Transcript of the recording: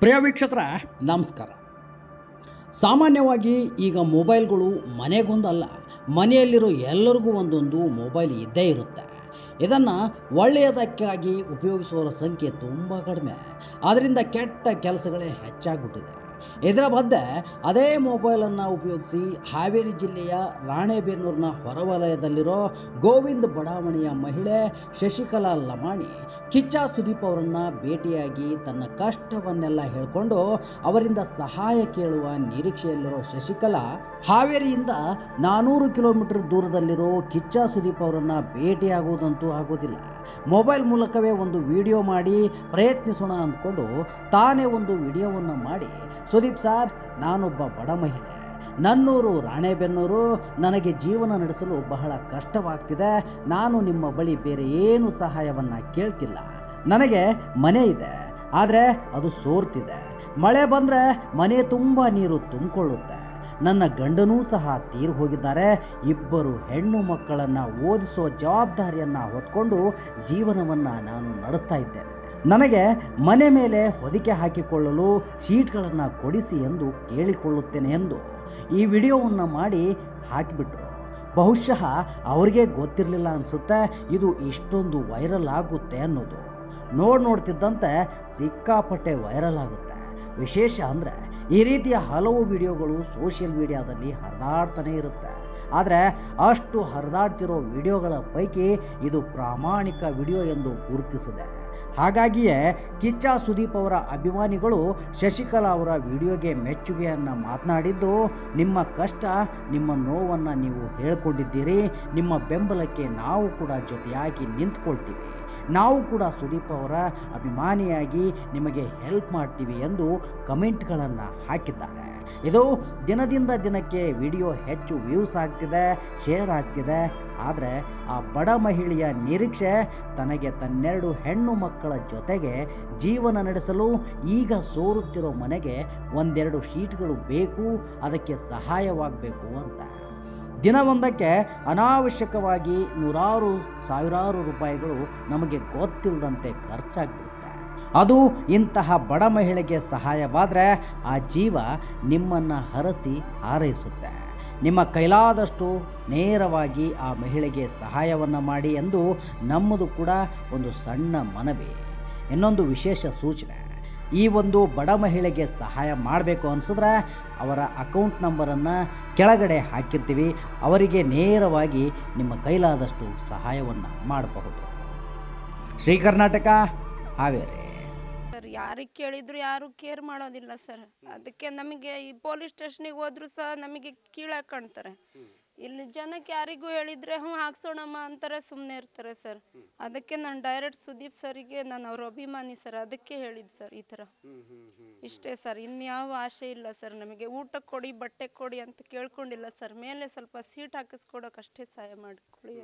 ಪ್ರಿಯ ವೀಕ್ಷಕರ, ನಮಸ್ಕಾರ. ಸಾಮಾನ್ಯವಾಗಿ ಈಗ ಮೊಬೈಲ್ಗಳು ಮನೆಗೊಂದಲ್ಲ, ಮನೆಯಲ್ಲಿರೋ ಎಲ್ಲರಿಗೂ ಒಂದೊಂದು ಮೊಬೈಲ್ ಇದ್ದೇ ಇರುತ್ತೆ. ಇದನ್ನು ಒಳ್ಳೆಯದಕ್ಕಾಗಿ ಉಪಯೋಗಿಸುವವರ ಸಂಖ್ಯೆ ತುಂಬ ಕಡಿಮೆ. ಅದರಿಂದ ಕೆಟ್ಟ ಕೆಲಸಗಳೇ ಹೆಚ್ಚಾಗ್ಬಿಟ್ಟಿದೆ. ಇದರ ಮಧ್ಯೆ ಅದೇ ಮೊಬೈಲನ್ನು ಉಪಯೋಗಿಸಿ ಹಾವೇರಿ ಜಿಲ್ಲೆಯ ರಾಣೆಬೆನ್ನೂರಿನ ಹೊರವಲಯದಲ್ಲಿರೋ ಗೋವಿಂದ್ ಬಡಾವಣೆಯ ಮಹಿಳೆ ಶಶಿಕಲಾ ಲಮಾಣಿ, ಕಿಚ್ಚ ಸುದೀಪ್ ಅವರನ್ನು ಭೇಟಿಯಾಗಿ ತನ್ನ ಕಷ್ಟವನ್ನೆಲ್ಲ ಹೇಳಿಕೊಂಡು ಅವರಿಂದ ಸಹಾಯ ಕೇಳುವ ನಿರೀಕ್ಷೆಯಲ್ಲಿರೋ ಶಶಿಕಲಾ, ಹಾವೇರಿಯಿಂದ ನಾನೂರು ಕಿಲೋಮೀಟರ್ ದೂರದಲ್ಲಿರೋ ಕಿಚ್ಚ ಸುದೀಪ್ ಅವರನ್ನು ಭೇಟಿಯಾಗುವುದಂತೂ ಆಗೋದಿಲ್ಲ. ಮೊಬೈಲ್ ಮೂಲಕವೇ ಒಂದು ವಿಡಿಯೋ ಮಾಡಿ ಪ್ರಯತ್ನಿಸೋಣ ಅಂದ್ಕೊಂಡು ತಾನೇ ಒಂದು ವಿಡಿಯೋವನ್ನು ಮಾಡಿ ಸುದೀಪ್ ಸರ್, ನಾನೊಬ್ಬ ಬಡ ಮಹಿಳೆ. ನನ್ನೂರು, ರಾಣೆಬೆನ್ನೂರು, ನನಗೆ ಜೀವನ ನಡೆಸಲು ಬಹಳ ಕಷ್ಟವಾಗ್ತಿದೆ. ನಾನು ನಿಮ್ಮ ಬಳಿ ಬೇರೆ ಏನು ಸಹಾಯವನ್ನು ಕೇಳ್ತಿಲ್ಲ. ನನಗೆ ಮನೆ ಇದೆ, ಆದರೆ ಅದು ಸೋರ್ತಿದೆ. ಮಳೆ ಬಂದರೆ ಮನೆ ತುಂಬ ನೀರು ತುಂಬಿಕೊಳ್ಳುತ್ತೆ. ನನ್ನ ಗಂಡನೂ ಸಹ ತೀರು ಹೋಗಿದ್ದಾರೆ. ಇಬ್ಬರು ಹೆಣ್ಣು ಮಕ್ಕಳನ್ನು ಓದಿಸೋ ಜವಾಬ್ದಾರಿಯನ್ನು ಹೊತ್ಕೊಂಡು ಜೀವನವನ್ನು ನಾನು ನಡೆಸ್ತಾ ಇದ್ದೇನೆ. ನನಗೆ ಮನೆ ಮೇಲೆ ಹೊದಿಕೆ ಹಾಕಿಕೊಳ್ಳಲು ಶೀಟ್ಗಳನ್ನು ಕೊಡಿಸಿ ಎಂದು ಕೇಳಿಕೊಳ್ಳುತ್ತೇನೆ ಎಂದು ಈ ವಿಡಿಯೋವನ್ನು ಮಾಡಿ ಹಾಕಿಬಿಟ್ರು. ಬಹುಶಃ ಅವ್ರಿಗೆ ಗೊತ್ತಿರಲಿಲ್ಲ ಅನಿಸುತ್ತೆ, ಇದು ಇಷ್ಟೊಂದು ವೈರಲ್ ಆಗುತ್ತೆ ಅನ್ನೋದು. ನೋಡಿ ನೋಡ್ತಿದ್ದಂತೆ ಸಿಕ್ಕಾಪಟ್ಟೆ ವೈರಲ್ ಆಗುತ್ತೆ. ವಿಶೇಷ ಅಂದರೆ ಈ ರೀತಿಯ ಹಲವು ವಿಡಿಯೋಗಳು ಸೋಷಿಯಲ್ ಮೀಡಿಯಾದಲ್ಲಿ ಹರಿದಾಡ್ತಾನೆ ಇರುತ್ತೆ. ಆದರೆ ಅಷ್ಟು ಹರಿದಾಡ್ತಿರೋ ವಿಡಿಯೋಗಳ ಪೈಕಿ ಇದು ಪ್ರಾಮಾಣಿಕ ವಿಡಿಯೋ ಎಂದು ಗುರುತಿಸಿದೆ. ಹಾಗಾಗಿಯೇ ಕಿಚ್ಚ ಸುದೀಪ್ ಅವರ ಅಭಿಮಾನಿಗಳು ಶಶಿಕಲಾ ಅವರ ವಿಡಿಯೋಗೆ ಮೆಚ್ಚುಗೆಯನ್ನು ಮಾತನಾಡಿದ್ದು, ನಿಮ್ಮ ಕಷ್ಟ, ನಿಮ್ಮ ನೋವನ್ನು ನೀವು ಹೇಳ್ಕೊಂಡಿದ್ದೀರಿ, ನಿಮ್ಮ ಬೆಂಬಲಕ್ಕೆ ನಾವು ಕೂಡ ಜೊತೆಯಾಗಿ ನಿಂತ್ಕೊಳ್ತೀವಿ. ನಾವು ಕೂಡ ಸುದೀಪ್ ಅವರ ಅಭಿಮಾನಿಯಾಗಿ ನಿಮಗೆ ಹೆಲ್ಪ್ ಮಾಡ್ತೀವಿ ಎಂದು ಕಮೆಂಟ್ಗಳನ್ನು ಹಾಕಿದ್ದಾರೆ. ಇದು ದಿನದಿಂದ ದಿನಕ್ಕೆ ವಿಡಿಯೋ ಹೆಚ್ಚು ವ್ಯೂಸ್ ಆಗ್ತಿದೆ, ಶೇರ್ ಆಗ್ತಿದೆ. ಆದರೆ ಆ ಬಡ ಮಹಿಳೆಯ ನಿರೀಕ್ಷೆ ತನಗೆ ತನ್ನೆರಡು ಹೆಣ್ಣು ಮಕ್ಕಳ ಜೊತೆಗೆ ಜೀವನ ನಡೆಸಲು ಈಗ ಸೋರುತ್ತಿರೋ ಮನೆಗೆ ಒಂದೆರಡು ಶೀಟ್ಗಳು ಬೇಕು, ಅದಕ್ಕೆ ಸಹಾಯವಾಗಬೇಕು ಅಂತ. ದಿನವೊಂದಕ್ಕೆ ಅನಾವಶ್ಯಕವಾಗಿ ನೂರಾರು, ಸಾವಿರಾರು ರೂಪಾಯಿಗಳು ನಮಗೆ ಗೊತ್ತಿಲ್ಲದಂತೆ ಖರ್ಚಾಗ್ಬಿಡುತ್ತೆ. ಅದು ಇಂತಹ ಬಡ ಮಹಿಳೆಗೆ ಸಹಾಯವಾದರೆ ಆ ಜೀವ ನಿಮ್ಮನ್ನು ಹರಸಿ ಹಾರೈಸುತ್ತೆ. ನಿಮ್ಮ ಕೈಲಾದಷ್ಟು ನೇರವಾಗಿ ಆ ಮಹಿಳೆಗೆ ಸಹಾಯವನ್ನು ಮಾಡಿ ಎಂದು ನಮ್ಮದು ಕೂಡ ಒಂದು ಸಣ್ಣ ಮನವಿ. ಇನ್ನೊಂದು ವಿಶೇಷ ಸೂಚನೆ. ಈ ಒಂದು ಬಡ ಮಹಿಳೆಗೆ ಸಹಾಯ ಮಾಡಬೇಕು ಅನಿಸಿದ್ರೆ ಅವರ ಅಕೌಂಟ್ ನಂಬರನ್ನು ಕೆಳಗಡೆ ಹಾಕಿರ್ತೀವಿ. ಅವರಿಗೆ ನೇರವಾಗಿ ನಿಮ್ಮ ಕೈಲಾದಷ್ಟು ಸಹಾಯವನ್ನು ಮಾಡಬಹುದು. ಶ್ರೀ ಕರ್ನಾಟಕ ಹಾವೇರಿ. ಸರ್ ಯಾರಿಗೆ ಕೇಳಿದ್ರು ಯಾರು ಕೇರ್ ಮಾಡೋದಿಲ್ಲ ಸರ್. ಅದಕ್ಕೆ ನಮಗೆ ಈ ಪೊಲೀಸ್ ಸ್ಟೇಷನಿಗೆ ಹೋದ್ರು ಸಹ ನಮಗೆ ಕೀಳಾಗಿ ಕಾಣ್ತಾರೆ. ಇಲ್ಲಿ ಜನಕ್ಕೆ ಯಾರಿಗೂ ಹೇಳಿದ್ರೆ ಹ್ಞೂ ಹಾಕ್ಸೋಣಮ್ಮ ಅಂತಾರೆ ಸುಮ್ಮನೆ ಇರ್ತಾರೆ ಸರ್. ಅದಕ್ಕೆ ನಾನು ಡೈರೆಕ್ಟ್ ಸುದೀಪ್ ಸರಿಗೆ ನಾನು ಅವ್ರ ಅಭಿಮಾನಿ ಸರ್ ಅದಕ್ಕೆ ಹೇಳಿದ್ದು ಸರ್ ಈ ಥರ. ಇಷ್ಟೇ ಸರ್ ಇನ್ಯಾವ ಆಸೆ ಇಲ್ಲ ಸರ್ ನಮಗೆ. ಊಟ ಕೊಡಿ ಬಟ್ಟೆ ಕೊಡಿ ಅಂತ ಕೇಳ್ಕೊಂಡಿಲ್ಲ ಸರ್. ಮೇಲೆ ಸ್ವಲ್ಪ ಸೀಟ್ ಹಾಕಿಸ್ಕೊಡೋಕೆ ಅಷ್ಟೇ ಸಹಾಯ ಮಾಡಿಕೊಳ್ಳಿ